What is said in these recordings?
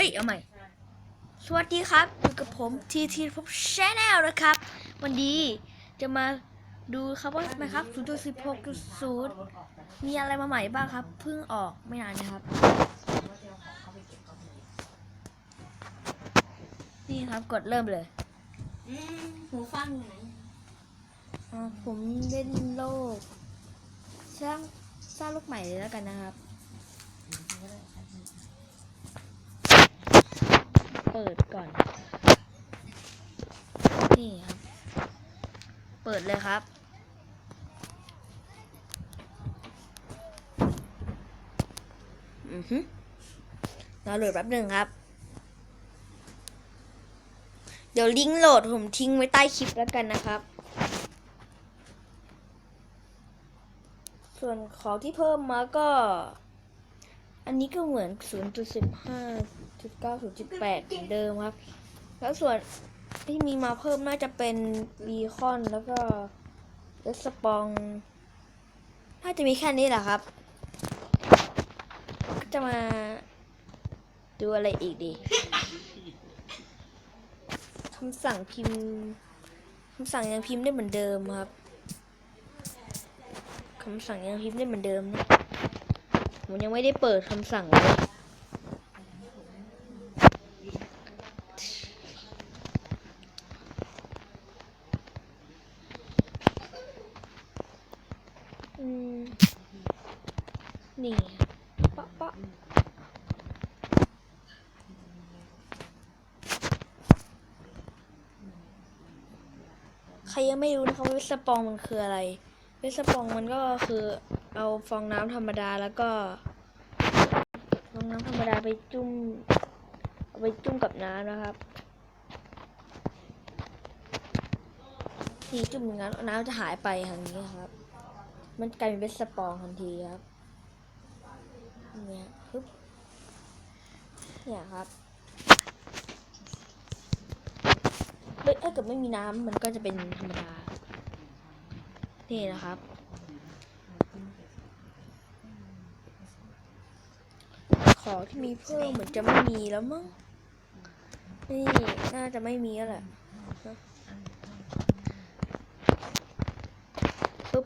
อ้ยเอาใหม่ สวัสดีครับอยู่กับผมทีทีพบชแนลนะครับ วันนี้จะมาดูครับว่าไหมครับ0.16.0มีอะไรมาใหม่บ้างครับ เพิ่งออกไม่นานนะครับ นี่ครับกดเริ่มเลยอืมหูฟังอยู่ไหนอ่าผมเล่นโลกสร้างสร้างโลกใหม่เลยแล้วกันนะครับเปิดก่อน นี่ครับ เปิดเลยครับ อือฮึรอโหลดแป๊บหนึ่งครับ เดี๋ยวลิงก์โหลดผมทิ้งไว้ใต้คลิปแล้วกันนะครับ ส่วนของที่เพิ่มมาก็ อันนี้ก็เหมือน 0.15.90.8เหมือนเดิมครับ แล้วส่วนที่มีมาเพิ่มน่าจะเป็นรีคอนแล้วก็เลสปอง น่าจะมีแค่นี้แหละครับ ก็จะมาดูอะไรอีกดีคำสั่งพิมพ์คำสั่งยังพิมพ์ได้เหมือนเดิมครับคำสั่งยังพิมพ์ได้เหมือนเดิมนะ ผมยังไม่ได้เปิดคำสั่งเลยอืมนี่ปะปะใครยังไม่รู้นะคะว่าเวสปองมันคืออะไรเวสปองมันก็คือ เอาฟองน้ำธรรมดาแล้วก็ ฟองน้ำธรรมดาไปจุ่มเอาไปจุ่มกับน้ำนะครับทีจุ่มอย่างนั้นน้ำจะหายไปอย่างนี้ครับ มันกลายเป็นเวสปองทันทีครับเนี่ยปึ๊บเนี่ยครับถ้าเกิดไม่มีน้ำมันก็จะเป็นธรรมดา นี่นะครับ ของที่มีเพิ่มเหมือนจะไม่มีแล้วมั้ง นี่น่าจะไม่มีแล้วแหละปุ๊บ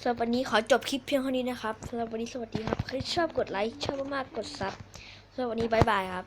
สำหรับวันนี้ขอจบคลิปเพียงเท่านี้นะครับสำหรับวันนี้สวัสดีครับ ใครชอบกดไลค์ ชอบมากๆกดซับสำหรับวันนี้บายบายครับ